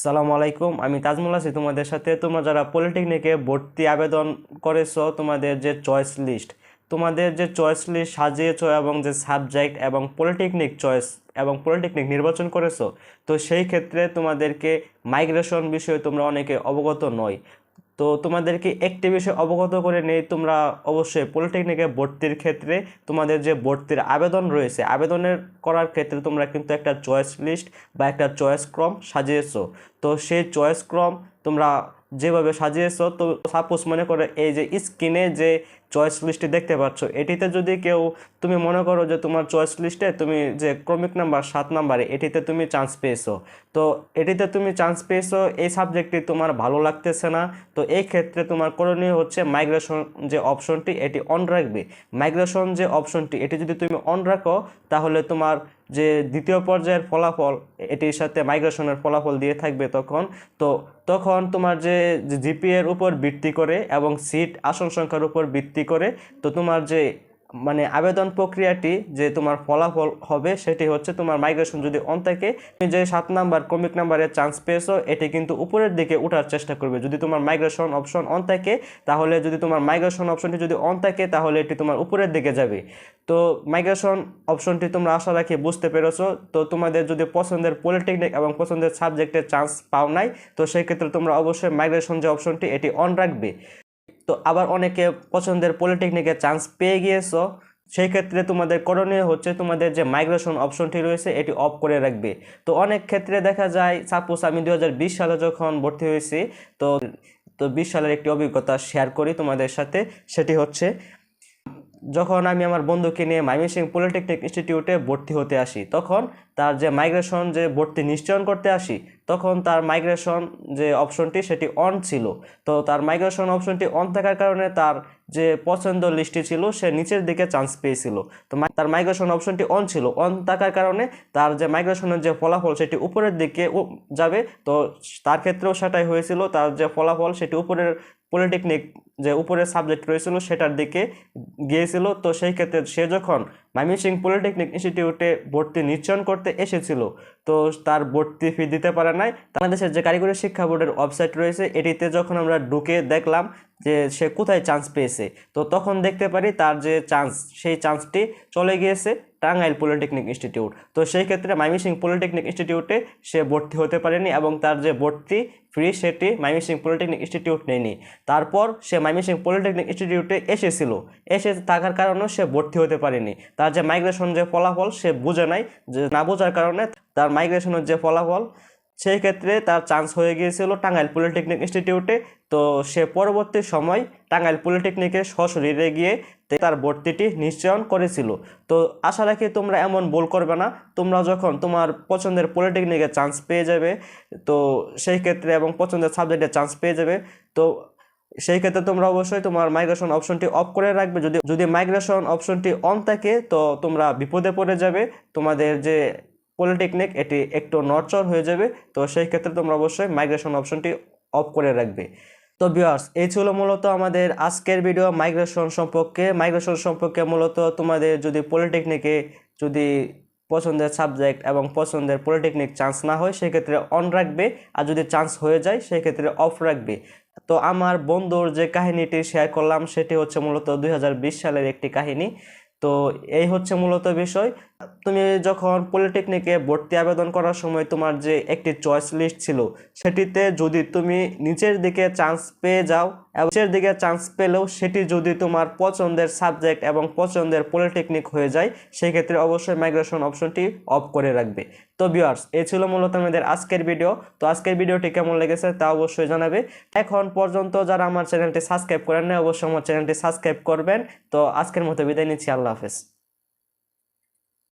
সালাম আলাইকুম, আমি তাজমুল আছি তোমাদের সাথে। তোমরা যারা পলিটেকনিকে ভর্তি আবেদন করেছ, তোমাদের যে চয়েস লিস্ট তোমাদের যে চয়েস লিস্ট সাজিয়েছো এবং যে সাবজেক্ট এবং পলিটেকনিক চয়েস এবং পলিটেকনিক নির্বাচন করেছ, তো সেই ক্ষেত্রে তোমাদেরকে মাইগ্রেশন বিষয়ে তোমরা অনেকে অবগত নয় তো তোমাদেরকে একটি বিষয় অবগত করে নেই, তোমরা অবশ্যই পলিটেকনিকে ভর্তির ক্ষেত্রে তোমাদের যে ভর্তির আবেদন রয়েছে, আবেদনের করার ক্ষেত্রে তোমরা কিন্তু একটা চয়েস লিস্ট বা একটা চয়েস ক্রম সাজিয়েছো। তো সেই চয়েস ক্রম তোমরা যেভাবে সাজিয়েছো, তো সাপোজ মনে করে এই যে স্ক্রিনে যে চয়েস লিস্টটি দেখতে পাচ্ছ। এটিতে যদি কেউ, তুমি মনে করো যে তোমার চয়েস লিস্টে তুমি যে ক্রমিক নাম্বার সাত নাম্বারে, এটিতে তুমি চান্স পেয়েছ। তো এটিতে তুমি চান্স পেয়েছ, এই সাবজেক্টটি তোমার ভালো লাগতেছে না। তো এই ক্ষেত্রে তোমার করণীয় হচ্ছে মাইগ্রেশন যে অপশনটি এটি অন রাখবে। মাইগ্রেশন যে অপশনটি এটি যদি তুমি অন রাখো, তাহলে তোমার যে দ্বিতীয় পর্যায়ের ফলাফল, এটির সাথে মাইগ্রেশনের ফলাফল দিয়ে থাকবে তখন। তো তখন তোমার যে জিপিএ এর উপর ভিত্তি করে এবং সিট আসন সংখ্যার উপর ভিত্তি করে, তো তোমার যে মানে আবেদন প্রক্রিয়াটি যে তোমার ফলাফল হবে সেটি হচ্ছে তোমার মাইগ্রেশন যদি অন থাকে, তুমি যে সাত নাম্বার কমিক নাম্বারের চান্স পেয়েছ, এটি কিন্তু উপরের দিকে উঠার চেষ্টা করবে। যদি তোমার মাইগ্রেশন অপশন অন থাকে, তাহলে যদি তোমার মাইগ্রেশন অপশনটি যদি অন থাকে, তাহলে এটি তোমার উপরের দিকে যাবে। তো মাইগ্রেশন অপশনটি তোমরা আশা রাখি বুঝতে পেরেছ। তো তোমাদের যদি পছন্দের পলিটেকনিক এবং পছন্দের সাবজেক্টের চান্স পাও নাই, তো সেই ক্ষেত্রে তোমরা অবশ্যই মাইগ্রেশন যে অপশনটি এটি অন রাখবে। তো আবার অনেকে পছন্দের পলিটেকনিকে চান্স পেয়ে গিয়েছো। সেই ক্ষেত্রে তোমাদের করণীয় হচ্ছে তোমাদের যে মাইগ্রেশন অপশনটি রয়েছে, এটি অফ করে রাখবে। তো অনেক ক্ষেত্রে দেখা যায় সাপোজ আমি দু হাজার বিশ সালে যখন ভর্তি হয়েছি, তো তো বিশ সালের একটি অভিজ্ঞতা শেয়ার করি তোমাদের সাথে, সেটি হচ্ছে, যখন আমি আমার বন্ধুকে নিয়ে ময়মনসিংহ পলিটেকনিক ইনস্টিটিউটে ভর্তি হতে আসি, তখন তার যে মাইগ্রেশন যে ভর্তি নিশ্চয়ন করতে আসি তখন তার মাইগ্রেশন যে অপশনটি সেটি অন ছিল। তো তার মাইগ্রেশন অপশনটি অন থাকার কারণে তার যে পছন্দ লিস্টটি ছিল, সে নিচের দিকে চান্স পেয়েছিল। তো তার মাইগ্রেশন অপশনটি অন ছিল। অন থাকার কারণে তার যে মাইগ্রেশনের যে ফলাফল, সেটি উপরের দিকে যাবে। তো তার ক্ষেত্রেও সেটাই হয়েছিল। তার যে ফলাফল, সেটি উপরের পলিটেকনিক যে উপরের সাবজেক্ট রয়েছিল, সেটার দিকে গিয়েছিল। তো সেই ক্ষেত্রে সে যখন ময়মনসিংহ পলিটেকনিক ইনস্টিটিউটে ভর্তি নিশ্চয়ন করতে এসেছিল। তো তার ভর্তি ফি দিতে পারে নাই। বাংলাদেশের যে কারিগরি শিক্ষা বোর্ডের ওয়েবসাইট রয়েছে, এটিতে যখন আমরা ঢুকে দেখলাম যে সে কোথায় চান্স পেয়েছে। তো তখন দেখতে পারি তার যে চান্স সেই চান্সটি চলে গিয়েছে টাঙ্গাইল পলিটেকনিক ইনস্টিটিউট তো সেই ক্ষেত্রে ময়মনসিংহ পলিটেকনিক ইনস্টিটিউটে সে ভর্তি হতে পারেনি এবং তার যে ভর্তি ফ্রি সেটি ময়মনসিংহ পলিটেকনিক ইনস্টিটিউট নেয়নি। তারপর সে ময়মনসিংহ পলিটেকনিক ইনস্টিটিউটে এসেছিল। এসে থাকার কারণেও সে ভর্তি হতে পারেনি। তার যে মাইগ্রেশন যে ফলাফল সে বুঝে নাই, যে না বোঝার কারণে তার মাইগ্রেশনের যে ফলাফল সেই ক্ষেত্রে তার চান্স হয়ে গিয়েছিল টাঙ্গাইল পলিটেকনিক ইনস্টিটিউটে তো সে পরবর্তী সময় টাঙ্গাইল পলিটেকনিকে সশরীরে গিয়ে তার ভর্তিটি নিশ্চয়ন করেছিল। তো আশা রাখি তোমরা এমন ভুল করবে না। তোমরা যখন তোমার পছন্দের পলিটেকনিকে চান্স পেয়ে যাবে, তো সেই ক্ষেত্রে এবং পছন্দের সাবজেক্টে চান্স পেয়ে যাবে, তো সেই ক্ষেত্রে তোমরা অবশ্যই তোমার মাইগ্রেশন অপশনটি অফ করে রাখবে। যদি যদি মাইগ্রেশন অপশনটি অন থাকে, তো তোমরা বিপদে পড়ে যাবে। তোমাদের যে পলিটেকনিক, এটি একটু নরচর হয়ে যাবে, তো সেই ক্ষেত্রে তোমরা অবশ্যই মাইগ্রেশন অপশনটি অফ করে রাখবে। তো ভিউয়ার্স এই ছিল মূলত আমাদের আজকের ভিডিও মাইগ্রেশন সম্পর্কে। মাইগ্রেশন সম্পর্কে মূলত তোমাদের যদি পলিটেকনিকে যদি পছন্দের সাবজেক্ট এবং পছন্দের পলিটেকনিক চান্স না হয় সেক্ষেত্রে অন রাখবে, আর যদি চান্স হয়ে যায় সেক্ষেত্রে অফ রাখবে। তো আমার বন্ধুর যে কাহিনীটি শেয়ার করলাম, সেটি হচ্ছে মূলত দুই হাজার বিশ সালের একটি কাহিনী। তো এই হচ্ছে মূলত বিষয়। তুমি যখন পলিটেকনিকে ভর্তি আবেদন করার সময় তোমার যে একটি চয়েস লিস্ট ছিল, সেটিতে যদি তুমি নিচের দিকে চান্স পেয়ে যাও এবং নিচের দিকে চান্স পেলেও সেটি যদি তোমার পছন্দের সাবজেক্ট এবং পছন্দের পলিটেকনিক হয়ে যায়, সেক্ষেত্রে অবশ্যই মাইগ্রেশন অপশনটি অফ করে রাখবে। তো ভিউয়ার্স এই ছিল মূলত আমাদের আজকের ভিডিও তো আজকের ভিডিওটি কেমন লেগেছে তা অবশ্যই জানাবে। এখন পর্যন্ত যারা আমার চ্যানেলটি সাবস্ক্রাইব করেন না অবশ্যই আমার চ্যানেলটি সাবস্ক্রাইব করবেন। তো আজকের মতো বিদায় নিচ্ছি, আল্লাহ হাফেজ।